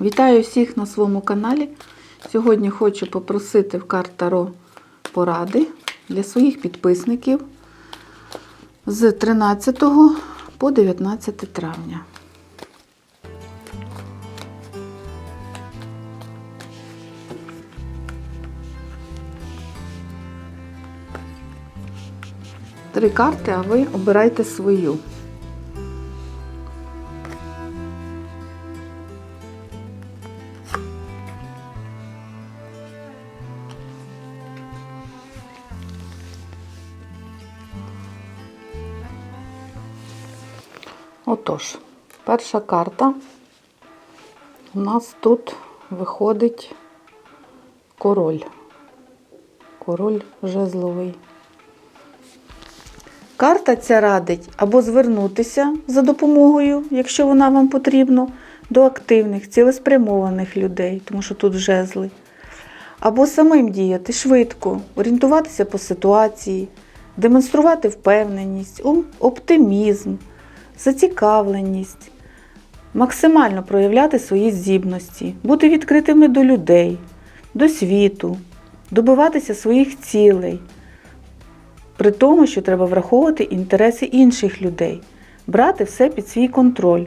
Вітаю всіх на своєму каналі. Сьогодні хочу попросити в карт Таро поради для своїх підписників з 13 по 19 травня. Три карти, а ви обирайте свою. Отож, перша карта. У нас тут виходить король. Король жезловий. Карта ця радить або звернутися за допомогою, якщо вона вам потрібна, до активних, цілеспрямованих людей, тому що тут жезли. Або самим діяти швидко, орієнтуватися по ситуації, демонструвати впевненість, оптимізм, зацікавленість, максимально проявляти свої здібності, бути відкритими до людей, до світу, добиватися своїх цілей. При тому, що треба враховувати інтереси інших людей, брати все під свій контроль,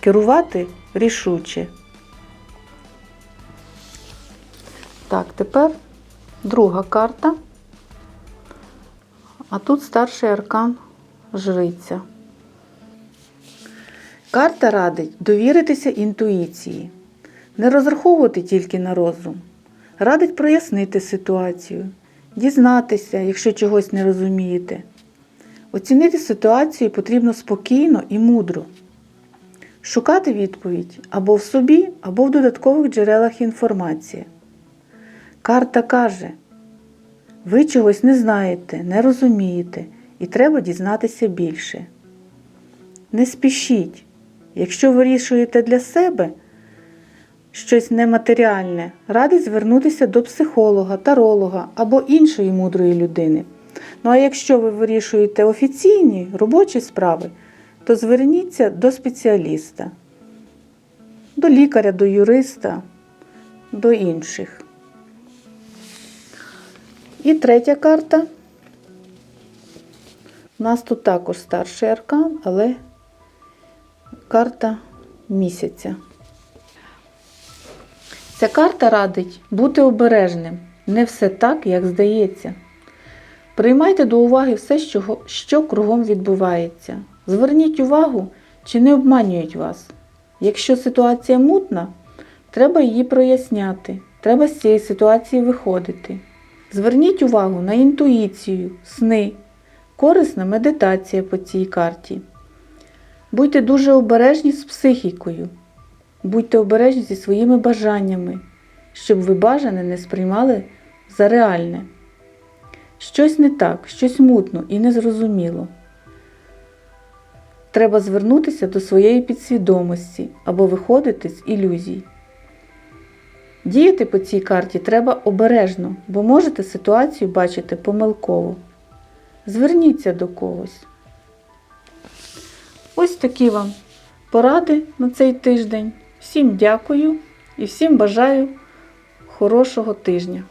керувати рішуче. Так, тепер друга карта. А тут старший аркан жриця. Карта радить довіритися інтуїції, не розраховувати тільки на розум. Радить прояснити ситуацію, дізнатися, якщо чогось не розумієте. Оцінити ситуацію потрібно спокійно і мудро. Шукати відповідь або в собі, або в додаткових джерелах інформації. Карта каже: ви чогось не знаєте, не розумієте, і треба дізнатися більше. Не спішіть. Якщо вирішуєте для себе щось нематеріальне, радить звернутися до психолога, таролога або іншої мудрої людини. Ну а якщо ви вирішуєте офіційні робочі справи, то зверніться до спеціаліста, до лікаря, до юриста, до інших. І третя карта. У нас тут також старший аркан, але карта місяця. Ця карта радить бути обережним. Не все так, як здається. Приймайте до уваги все, що, що кругом відбувається. Зверніть увагу, чи не обманюють вас. Якщо ситуація мутна, треба її проясняти. Треба з цієї ситуації виходити. Зверніть увагу на інтуїцію, сни, корисна медитація по цій карті. Будьте дуже обережні з психікою. Будьте обережні зі своїми бажаннями, щоб ви бажане не сприймали за реальне. Щось не так, щось мутно і незрозуміло. Треба звернутися до своєї підсвідомості або виходити з ілюзій. Діяти по цій карті треба обережно, бо можете ситуацію бачити помилково. Зверніться до когось. Ось такі вам поради на цей тиждень. Всім дякую і всім бажаю хорошого тижня.